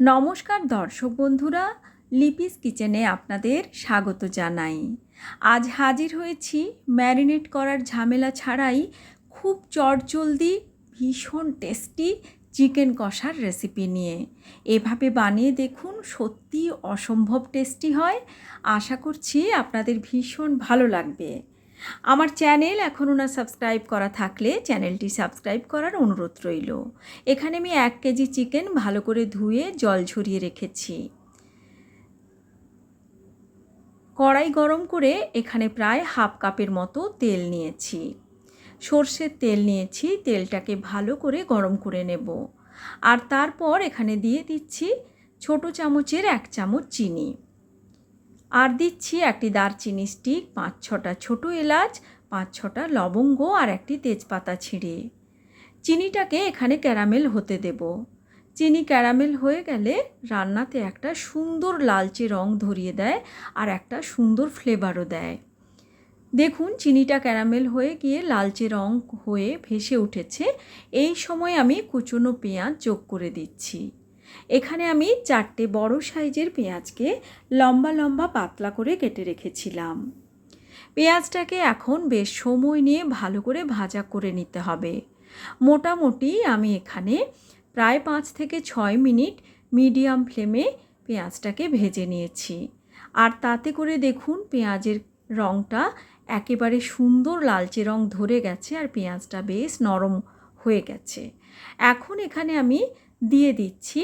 নমস্কার দর্শক বন্ধুরা, লিপিস কিচেনে আপনাদের স্বাগত জানাই। আজ হাজির হয়েছি ম্যারিনেট করার ঝামেলা ছাড়াই খুব চটজলদি, ভীষণ টেস্টি চিকেন কষার রেসিপি নিয়ে। এভাবে বানিয়ে দেখুন সত্যি অসম্ভব টেস্টি হয়। আশা করছি আপনাদের ভীষণ ভালো লাগবে। আমার চ্যানেল এখনও না সাবস্ক্রাইব করা থাকলে চ্যানেলটি সাবস্ক্রাইব করার অনুরোধ রইল। এখানে আমি এক কেজি চিকেন ভালো করে ধুয়ে জল ঝরিয়ে রেখেছি। কড়াই গরম করে এখানে প্রায় হাফ কাপের মতো তেল নিয়েছি। সর্ষের তেল নিয়েছি, তেলটাকে ভালো করে গরম করে নেব। আর তারপর এখানে দিয়ে দিচ্ছি ছোট চামচের এক চামচ চিনি। আর দিচ্ছি একটি দারচিনি স্টিক, পাঁচ ছটা ছোটো এলাচ, পাঁচ ছটা লবঙ্গ আর একটি তেজপাতা ছিঁড়ে। চিনিটাকে এখানে ক্যারামেল হতে দেব। চিনি ক্যারামেল হয়ে গেলে রান্নাতে একটা সুন্দর লালচে রং ধরিয়ে দেয় আর একটা সুন্দর ফ্লেভারও দেয়। দেখুন, চিনিটা ক্যারামেল হয়ে গিয়ে লালচে রং হয়ে ভেসে উঠেছে। এই সময় আমি কুচনো পেঁয়াজ যোগ করে দিচ্ছি। এখানে আমি চারটে বড় সাইজের পেঁয়াজকে লম্বা লম্বা পাতলা করে কেটে রেখেছিলাম। পেঁয়াজটাকে এখন বেশ সময় নিয়ে ভালো করে ভাজা করে নিতে হবে। মোটামুটি আমি এখানে প্রায় পাঁচ থেকে ছয় মিনিট মিডিয়াম ফ্লেমে পেঁয়াজটাকে ভেজে নিয়েছি। আর তাতে করে দেখুন পেঁয়াজের রঙটা একেবারে সুন্দর লালচে রং ধরে গেছে আর পেঁয়াজটা বেশ নরম হয়ে গেছে। এখন এখানে আমি দিয়ে দিচ্ছি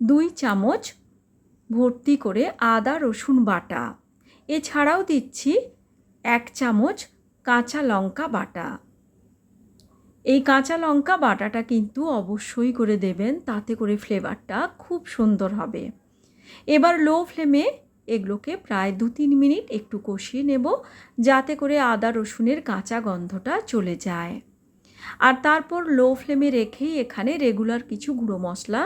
দুই চামচ ভর্তি করে আদা, রসুন বাটা। এছাড়াও দিচ্ছি এক চামচ কাঁচা লঙ্কা বাটা। এই কাঁচা লঙ্কা বাটাটা কিন্তু অবশ্যই করে দেবেন, তাতে করে ফ্লেভারটা খুব সুন্দর হবে। এবার লো ফ্লেমে এগুলোকে প্রায় দু তিন মিনিট একটু কষিয়ে নেব, যাতে করে আদা, রসুনের কাঁচা গন্ধটা চলে যায়। আর তারপর লো ফ্লেমে রেখেই এখানে রেগুলার কিছু গুঁড়ো মশলা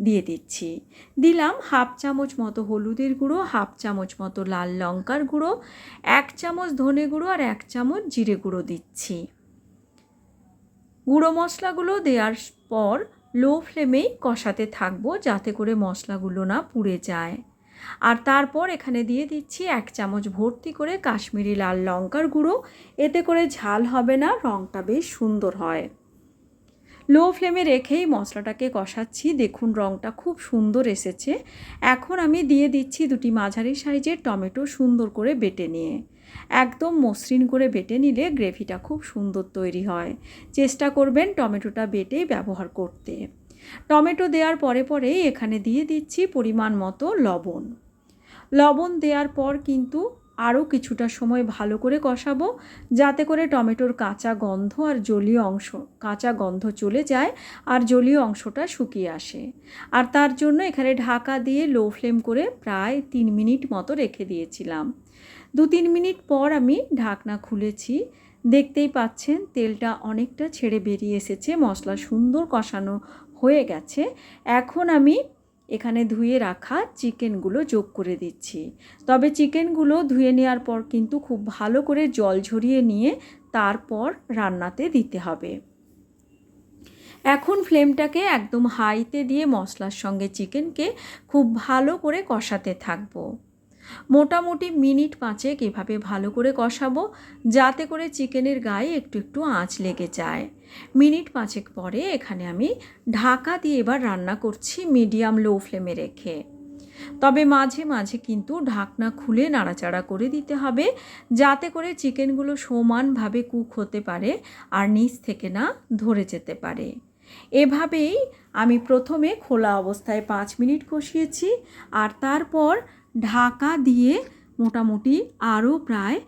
দিয়ে দিচ্ছি। দিলাম হাফ চামচ মতো হলুদের গুঁড়ো হাফ চামচ মতো লাল লঙ্কার গুঁড়ো, এক চামচ ধনে গুঁড়ো আর এক চামচ জিরে গুঁড়ো দিচ্ছি। গুঁড়ো মশলাগুলো দেওয়ার পর লো ফ্লেমেই কষাতে থাকব যাতে করে মশলাগুলো না পুড়ে যায়। আর তারপর এখানে দিয়ে দিচ্ছি এক চামচ ভর্তি করে কাশ্মীরি লাল লঙ্কার গুঁড়ো। এতে করে ঝাল হবে না রঙটা বেশ সুন্দর হয়। লো ফ্লেমে রেখেই মশলাটাকে কষাচ্ছি। দেখুন রঙটা খুব সুন্দর এসেছে। এখন আমি দিয়ে দিচ্ছি দুটি মাঝারি সাইজের টমেটো সুন্দর করে বেটে নিয়ে। একদম মসৃণ করে বেটে নিলে গ্রেভিটা খুব সুন্দর তৈরি হয়। চেষ্টা করবেন টমেটোটা বেটে ব্যবহার করতে। টমেটো দেওয়ার পরে পরে এখানে দিয়ে দিচ্ছি পরিমাণ মতো লবণ। লবণ দেওয়ার পর কিন্তু আরও কিছুটা সময় ভালো করে কষাবো, যাতে করে টমেটোর কাঁচা গন্ধ আর জলীয় অংশ, কাঁচা গন্ধ চলে যায় আর জলীয় অংশটা শুকিয়ে আসে। আর তার জন্য এখানে ঢাকা দিয়ে লো ফ্লেম করে প্রায় তিন মিনিট মতো রেখে দিয়েছিলাম। দু তিন মিনিট পর আমি ঢাকনা খুলেছি, দেখতেই পাচ্ছেন তেলটা অনেকটা ছেড়ে বেরিয়ে এসেছে, মশলা সুন্দর কষানো হয়ে গেছে। এখন আমি এখানে ধুয়ে রাখা চিকেনগুলো যোগ করে দিচ্ছি। তবে চিকেনগুলো ধুয়ে নেওয়ার পর কিন্তু খুব ভালো করে জল ঝরিয়ে নিয়ে তারপর রান্নাতে দিতে হবে। এখন ফ্লেমটাকে একদম হাইতে দিয়ে মশলার সঙ্গে চিকেনকে খুব ভালো করে কষাতে থাকব। মোটামুটি মিনিট পাঁচেক এভাবে ভালো করে কষাবো, যাতে করে চিকেনের গায়ে একটু একটু আঁচ লেগে যায়। মিনিট পাঁচেক পরে এখানে আমি ঢাকা দিয়ে এবার রান্না করছি মিডিয়াম লো ফ্লেমে রেখে। তবে মাঝে মাঝে কিন্তু ঢাকনা খুলে নাড়াচাড়া করে দিতে হবে, যাতে করে চিকেনগুলো সমানভাবে কুক হতে পারে আর নিচ থেকে না ধরে যেতে পারে। এভাবেই আমি প্রথমে খোলা অবস্থায় পাঁচ মিনিট কষিয়েছি আর তারপর ঢাকা দিয়ে মোটামুটি আরও প্রায়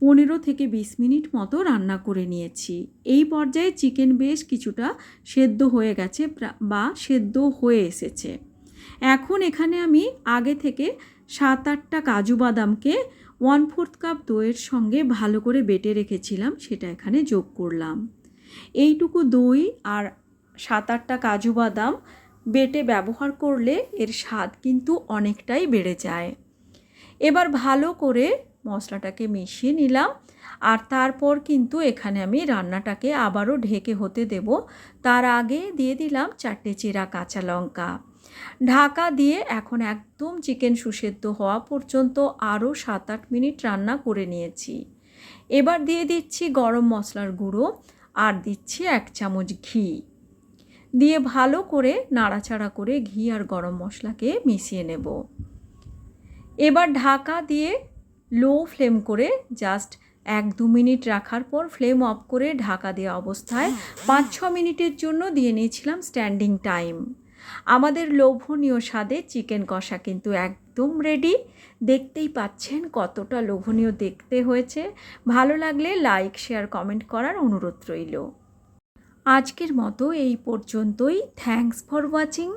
পনেরো থেকে বিশ মিনিট মতো রান্না করে নিয়েছি। এই পর্যায়ে চিকেন বেশ কিছুটা সেদ্ধ হয়ে গেছে বা সেদ্ধ হয়ে এসেছে। এখন এখানে আমি আগে থেকে সাত আটটা কাজু বাদামকে ওয়ান ফোর্থ কাপ দইয়ের সঙ্গে ভালো করে বেটে রেখেছিলাম, সেটা এখানে যোগ করলাম। এইটুকু দই আর সাত আটটা কাজু বাদাম বেটে ব্যবহার করলে এর স্বাদ কিন্তু অনেকটাই বেড়ে যায়। এবার ভালো করে মশলাটাকে মিশিয়ে নিলাম আর তারপর কিন্তু এখানে আমি রান্নাটাকে আবারও ঢেকে হতে দেব। তার আগে দিয়ে দিলাম চারটে চেরা কাঁচা লঙ্কা। ঢাকা দিয়ে এখন একদম চিকেন সুসেদ্ধ হওয়া পর্যন্ত আরও সাত আট মিনিট রান্না করে নিয়েছি। এবার দিয়ে দিচ্ছি গরম মশলার গুঁড়ো আর দিচ্ছি এক চামচ ঘি। দিয়ে ভালো করে নাড়াচাড়া করে ঘি আর গরম মশলাকে মিশিয়ে নেব। এবার ঢাকা দিয়ে লো ফ্লেম করে জাস্ট এক দু মিনিট রাখার পর ফ্লেম অফ করে ঢাকা দেওয়া অবস্থায় পাঁচ ছ মিনিটের জন্য দিয়ে নিয়েছিলাম স্ট্যান্ডিং টাইম। আমাদের লোভনীয় স্বাদে চিকেন কষা কিন্তু একদম রেডি। দেখতেই পাচ্ছেন কতটা লোভনীয় দেখতে হয়েছে। ভালো লাগলে লাইক শেয়ার কমেন্ট করার অনুরোধ রইল। আজকের মতো এই পর্যন্তই। Thanks for watching